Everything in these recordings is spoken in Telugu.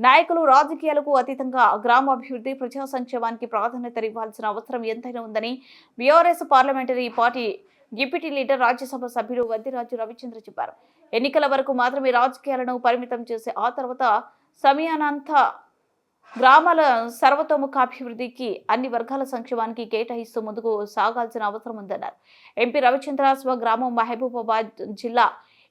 నాయకులు రాజకీయాలకు అతీతంగా గ్రామాభివృద్ధి ప్రజా సంక్షేమానికి ప్రాధాన్యత ఇవ్వాల్సిన అవసరం ఎంతైనా ఉందని BRS parliamentary party deputy leader Rajya Sabha సభ్యుడు వద్దిరాజు రవిచంద్ర చెప్పారు. ఎన్నికల వరకు మాత్రమే రాజకీయాలను పరిమితం చేసి ఆ తర్వాత సమయానంత గ్రామాల సర్వతోముఖాభివృద్ధికి అన్ని వర్గాల సంక్షేమానికి కేటాయిస్తూ ముందుకు సాగాల్సిన అవసరం ఉందన్నారు. ఎంపీ రవిచంద్ర స్వగ్రామం మహబూబాబాద్ జిల్లా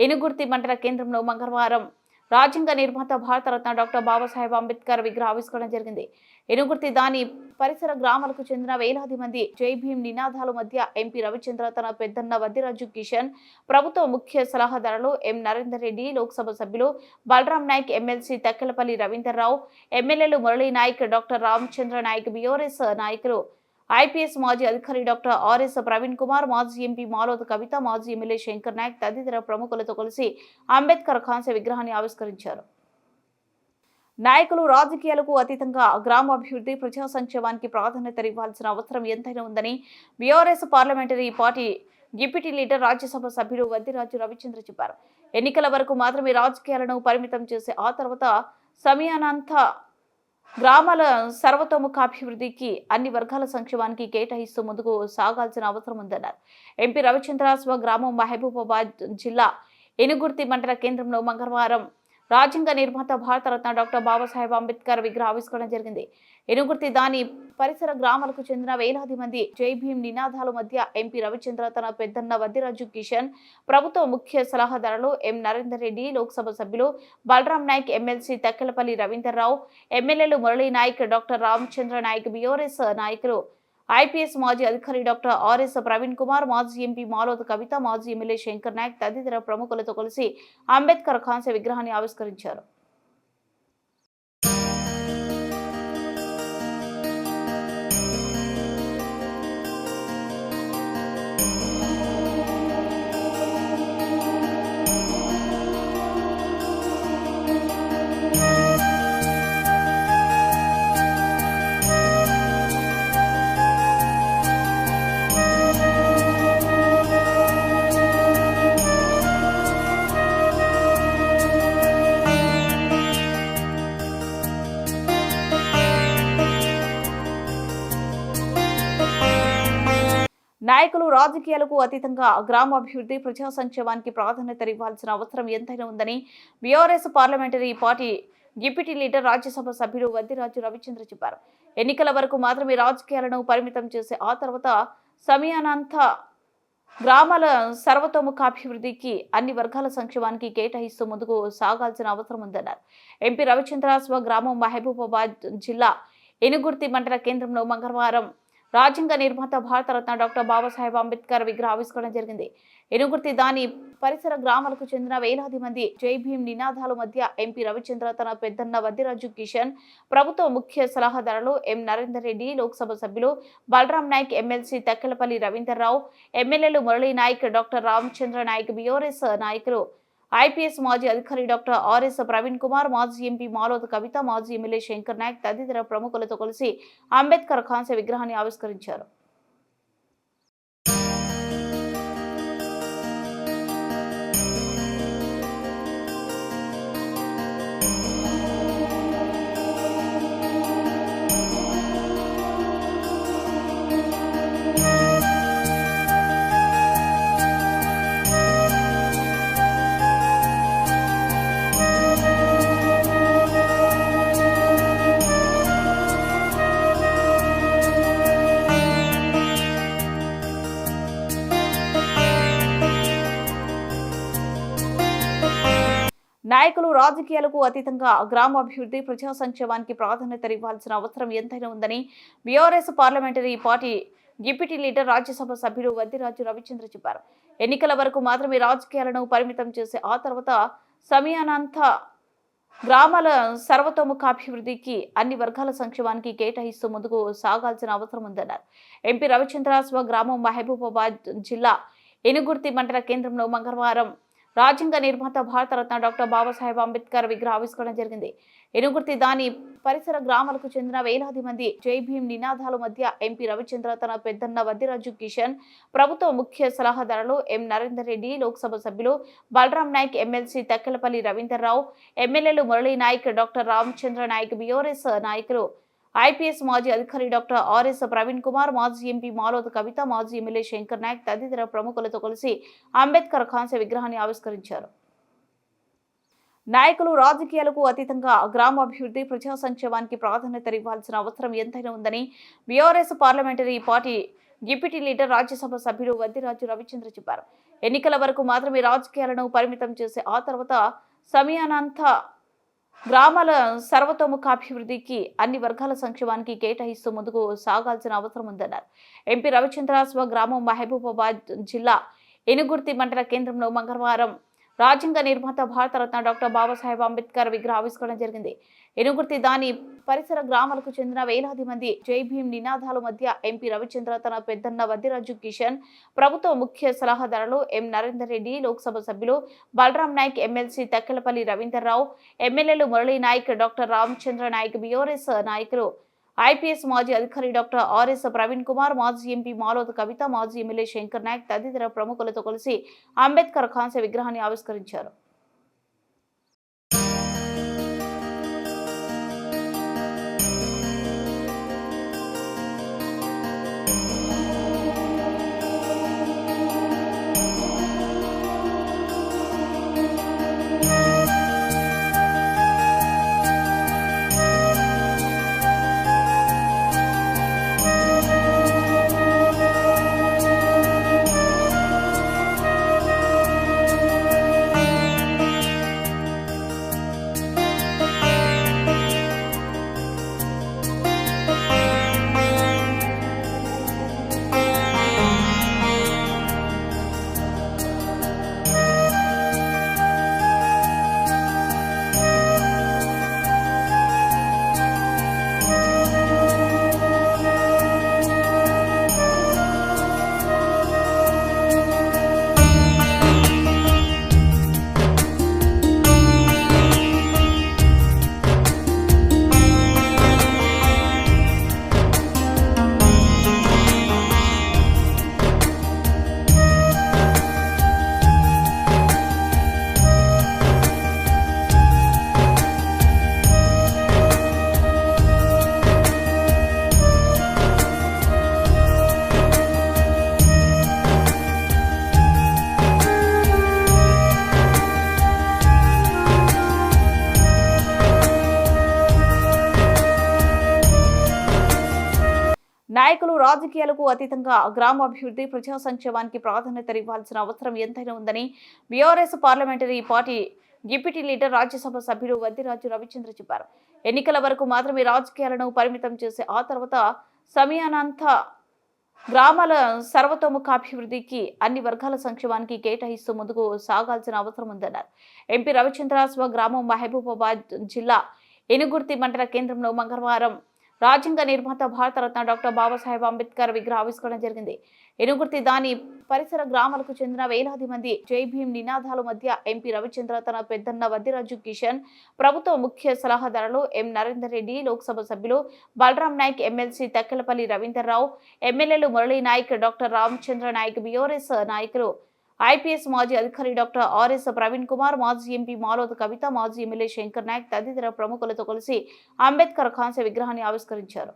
ఎనుగుర్తి మండల కేంద్రంలో మంగళవారం రాజ్యాంగ నిర్మాత భారతరత్న డాక్టర్ బాబాసాహెబ్ అంబేద్కర్ విగ్రహ ఆవిష్కరణ జరిగింది. ఎనుగుర్తి దాని పరిసర గ్రామాలకు చెందిన వేలాది మంది జై భీం నినాదాల మధ్య ఎంపీ రవిచంద్ర తన పెద్దన్న వద్దిరాజు కిషన్ ప్రభుత్వ ముఖ్య సలహాదారులు ఎం నరేందర్ రెడ్డి లోక్సభ సభ్యులు బలరాం నాయక్ ఎమ్మెల్సీ తక్కెలపల్లి రవీందర్రావు ఎమ్మెల్యేలు మురళీ నాయక్ డాక్టర్ రామచంద్ర నాయక్ బీఆర్ఎస్ నాయకులు ఐపీఎస్ మాజీ అధికారి డాక్టర్ ఆర్ఎస్ ప్రవీణ్ కుమార్ మాజీ ఎంపీ మాలోత్ కవిత మాజీ ఎమ్మెల్యే శంకర్ నాయక్ తదితర ప్రముఖులతో కలిసి అంబేద్కర్ కాంస్య విగ్రహాన్ని ఆవిష్కరించారు. నాయకులు రాజకీయాలకు అతీతంగా గ్రామాభివృద్ధి ప్రజా సంక్షేమానికి ప్రాధాన్యత ఇవ్వాల్సిన అవసరం ఎంతైనా ఉందని BRS parliamentary party deputy leader Rajya Sabha సభ్యుడు వద్దిరాజు రవిచంద్ర చెప్పారు. ఎన్నికల వరకు మాత్రమే రాజకీయాలను పరిమితం చేసి ఆ తర్వాత సమయానంత గ్రామాల సర్వతోముఖాభివృద్ధికి అన్ని వర్గాల సంక్షేమానికి కేటాయిస్తూ ముందుకు సాగాల్సిన అవసరం ఉందన్నారు. ఎంపీ రవిచంద్ర స్వగ్రామం మహబూబాబాద్ జిల్లా ఎనుగుర్తి మండల కేంద్రంలో మంగళవారం రాజ్యాంగ నిర్మాత భారతరత్న డాక్టర్ బాబాసాహెబ్ అంబేద్కర్ విగ్రహ ఆవిష్కరణ జరిగింది. ఎనుగుర్తి దాని పరిసర గ్రామాలకు చెందిన వేలాది మంది జై భీం నినాదాల మధ్య ఎంపీ రవిచంద్ర తన పెద్దన్న వద్దిరాజు కిషన్ ప్రభుత్వ ముఖ్య సలహాదారులు ఎం నరేందర్ రెడ్డి లోక్సభ సభ్యులు బలరాం నాయక్ ఎమ్మెల్సీ తక్కెలపల్లి రవీందర్రావు ఎమ్మెల్యేలు మురళీ నాయక్ డాక్టర్ రామచంద్ర నాయక్ బీఆర్ఎస్ నాయకులు ఐపీఎస్ మాజీ అధికారి డాక్టర్ ఆర్ఎస్ ప్రవీణ్ కుమార్ మాజీ ఎంపీ మాలోత్ కవిత మాజీ ఎమ్మెల్యే శంకర్ నాయక్ తదితర ప్రముఖులతో కలిసి అంబేద్కర్ కాంస్య విగ్రహాన్ని ఆవిష్కరించారు. రాజకీయాలకు అతీతంగా గ్రామాభివృద్ధి ప్రజా సంక్షేమానికి ప్రాధాన్యత ఇవ్వాల్సిన అవసరం ఎంతైనా ఉందని BRS parliamentary party deputy leader Rajya Sabha సభ్యుడు వద్దిరాజు రవిచంద్ర చెప్పారు. ఎన్నికల వరకు మాత్రమే రాజకీయాలను పరిమితం చేసి ఆ తర్వాత సమయానంత గ్రామాల సర్వతోముఖాభివృద్ధికి అన్ని వర్గాల సంక్షేమానికి కేటాయిస్తూ ముందుకు సాగాల్సిన అవసరం ఉందన్నారు. ఎంపీ రవిచంద్ర స్వగ్రామం మహబూబాబాద్ జిల్లా ఎనుగుర్తి మండల కేంద్రంలో మంగళవారం రాజ్యాంగ నిర్మాత భారతరత్న డాక్టర్ బాబాసాహెబ్ అంబేద్కర్ విగ్రహ ఆవిష్కరణ జరిగింది. ఎనుగుర్తి దాని పరిసర గ్రామాలకు చెందిన వేలాది మంది జై భీమ్ నినాదాల మధ్య ఎంపీ రవిచంద్ర తన పెద్దన్న వద్దిరాజు కిషన్ ప్రభుత్వ ముఖ్య సలహాదారులు ఎం నరేందర్ రెడ్డి లోక్సభ సభ్యులు బలరాం నాయక్ ఎమ్మెల్సీ తక్కెలపల్లి రవీందర్రావు ఎమ్మెల్యేలు మురళీ నాయక్ డాక్టర్ రామచంద్ర నాయక్ బీఆర్ఎస్ నాయకులు ఐపీఎస్ మాజీ అధికారి డాక్టర్ ఆర్ఎస్ ప్రవీణ్ కుమార్ మాజీ ఎంపీ మాలోత్ కవిత మాజీ ఎమ్మెల్యే శంకర్ నాయక్ తదితర ప్రముఖులతో కలిసి అంబేద్కర్ కాంస్య విగ్రహాన్ని ఆవిష్కరించారు. నాయకులు రాజకీయాలకు అతీతంగా గ్రామాభివృద్ధి ప్రజా సంక్షేమానికి ప్రాధాన్యత ఇవ్వాల్సిన అవసరం ఎంతైనా ఉందని BRS parliamentary party deputy leader Rajya Sabha సభ్యుడు వద్దిరాజు రవిచంద్ర చెప్పారు. ఎన్నికల వరకు మాత్రమే రాజకీయాలను పరిమితం చేసి ఆ తర్వాత సమయానంత గ్రామాల సర్వతోముఖాభివృద్ధికి అన్ని వర్గాల సంక్షేమానికి కేటాయిస్తూ ముందుకు సాగాల్సిన అవసరం ఉందన్నారు. ఎంపీ రవిచంద్ర స్వగ్రామం మహబూబాబాద్ జిల్లా ఎనుగుర్తి మండల కేంద్రంలో మంగళవారం రాజ్యాంగ నిర్మాత భారతరత్న డాక్టర్ బాబాసాహెబ్ అంబేద్కర్ విగ్రహ ఆవిష్కరణ జరిగింది. ఎనుగుర్తి దాని పరిసర గ్రామాలకు చెందిన వేలాది మంది జై భీమ్ నినాదాల మధ్య ఎంపీ రవిచంద్ర తన పెద్దన్న వద్దిరాజు కిషన్ ప్రభుత్వ ముఖ్య సలహాదారులు ఎం నరేందర్ రెడ్డి లోక్సభ సభ్యులు బలరాం నాయక్ ఎమ్మెల్సీ తక్కెలపల్లి రవీందర్ రావు ఎమ్మెల్యేలు మురళీ నాయక్ డాక్టర్ రామచంద్ర నాయక్ బియోరెస్ నాయకులు ఐపీఎస్ మాజీ అధికారి డాక్టర్ ఆర్ఎస్ ప్రవీణ్ కుమార్ మాజీ ఎంపీ మాలోద్ కవిత మాజీ ఎమ్మెల్యే శంకర్ నాయక్ తదితర ప్రముఖులతో కలిసి అంబేద్కర్ కాంస్య విగ్రహాన్ని ఆవిష్కరించారు. నాయకులు రాజకీయాలకు అతీతంగా గ్రామాభివృద్ధి ప్రజా సంక్షేమానికి ప్రాధాన్యత ఇవ్వాల్సిన అవసరం ఎంతైనా ఉందని BRS parliamentary party deputy leader Rajya Sabha సభ్యుడు వద్దిరాజు రవిచంద్ర చెప్పారు. ఎన్నికల వరకు మాత్రమే రాజకీయాలను పరిమితం చేసి ఆ తర్వాత సమయానంతా గ్రామాల సర్వతోముఖాభివృద్ధికి అన్ని వర్గాల సంక్షేమానికి కేటాయిస్తూ ముందుకు సాగాల్సిన అవసరం ఉందన్నారు. ఎంపీ రవిచంద్ర స్వగ్రామం మహబూబాబాద్ జిల్లా ఎనుగుర్తి మండల కేంద్రంలో మంగళవారం రాజ్యాంగ నిర్మాత భారతరత్న డాక్టర్ బాబాసాహెబ్ అంబేద్కర్ విగ్రహ ఆవిష్కరణ జరిగింది. ఎనుగుర్తి దాని పరిసర గ్రామాలకు చెందిన వేలాది మంది జై భీమ్ నినాదాల మధ్య ఎంపీ రవిచంద్ర తన పెద్దన్న వద్దిరాజు కిషన్ ప్రభుత్వ ముఖ్య సలహాదారులు ఎం నరేందర్ రెడ్డి లోక్సభ సభ్యులు బలరాం నాయక్ ఎమ్మెల్సీ తక్కెలపల్లి రవీందర్ రావు ఎమ్మెల్యేలు మురళీ నాయక్ డాక్టర్ రామచంద్ర నాయక్ బియోరెస్ నాయకులు ఐపీఎస్ మాజీ అధికారి డాక్టర్ ఆర్ఎస్ ప్రవీణ్ కుమార్ మాజీ ఎంపీ మాలోద్ కవిత మాజీ ఎమ్మెల్యే శంకర్ నాయక్ తదితర ప్రముఖులతో కలిసి అంబేద్కర్ కాంస్య విగ్రహాన్ని ఆవిష్కరించారు. నాయకులు రాజకీయాలకు అతీతంగా గ్రామాభివృద్ధి ప్రజా సంక్షేమానికి ప్రాధాన్యత ఇవ్వాల్సిన అవసరం ఎంతైనా ఉందని BRS parliamentary party deputy leader Rajya Sabha సభ్యుడు వద్దిరాజు రవిచంద్ర చెప్పారు. ఎన్నికల వరకు మాత్రమే రాజకీయాలను పరిమితం చేసి ఆ తర్వాత సమయానంతా గ్రామాల సర్వతోముఖాభివృద్ధికి అన్ని వర్గాల సంక్షేమానికి కేటాయిస్తూ ముందుకు సాగాల్సిన అవసరం ఉందన్నారు. ఎంపీ రవిచంద్ర స్వగ్రామం మహబూబాబాద్ జిల్లా ఎనుగుర్తి మండల కేంద్రంలో మంగళవారం రాజ్యాంగ నిర్మాత భారతరత్న డాక్టర్ బాబాసాహెబ్ అంబేద్కర్ విగ్రహ ఆవిష్కరణ జరిగింది. ఎనుగుర్తి దాని పరిసర గ్రామాలకు చెందిన వేలాది మంది జై భీం నినాదాల మధ్య ఎంపీ రవిచంద్ర తన పెద్దన్న వద్దిరాజు కిషన్ ప్రభుత్వ ముఖ్య సలహాదారులు ఎం నరేందర్ రెడ్డి లోక్సభ సభ్యులు బలరాం నాయక్ ఎమ్మెల్సీ తక్కెలపల్లి రవీందర్ రావు ఎమ్మెల్యేలు మురళీ నాయక్ డాక్టర్ రామచంద్ర నాయక్ బియోరెస్ నాయకులు ఐపీఎస్ మాజీ అధికారి డాక్టర్ ఆర్ఎస్ ప్రవీణ్ కుమార్ మాజీ ఎంపీ మాలోద్ కవిత మాజీ ఎమ్మెల్యే శంకర్ నాయక్ తదితర ప్రముఖులతో కలిసి అంబేద్కర్ కాంస్య విగ్రహాన్ని ఆవిష్కరించారు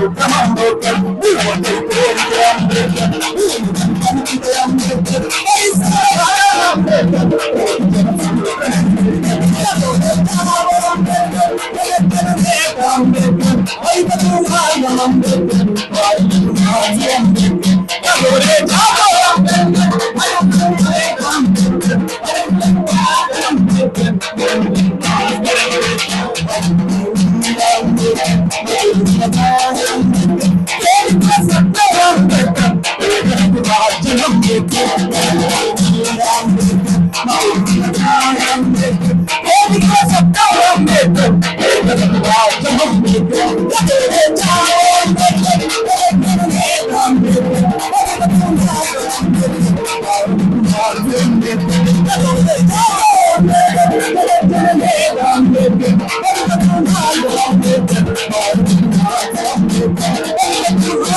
Come on.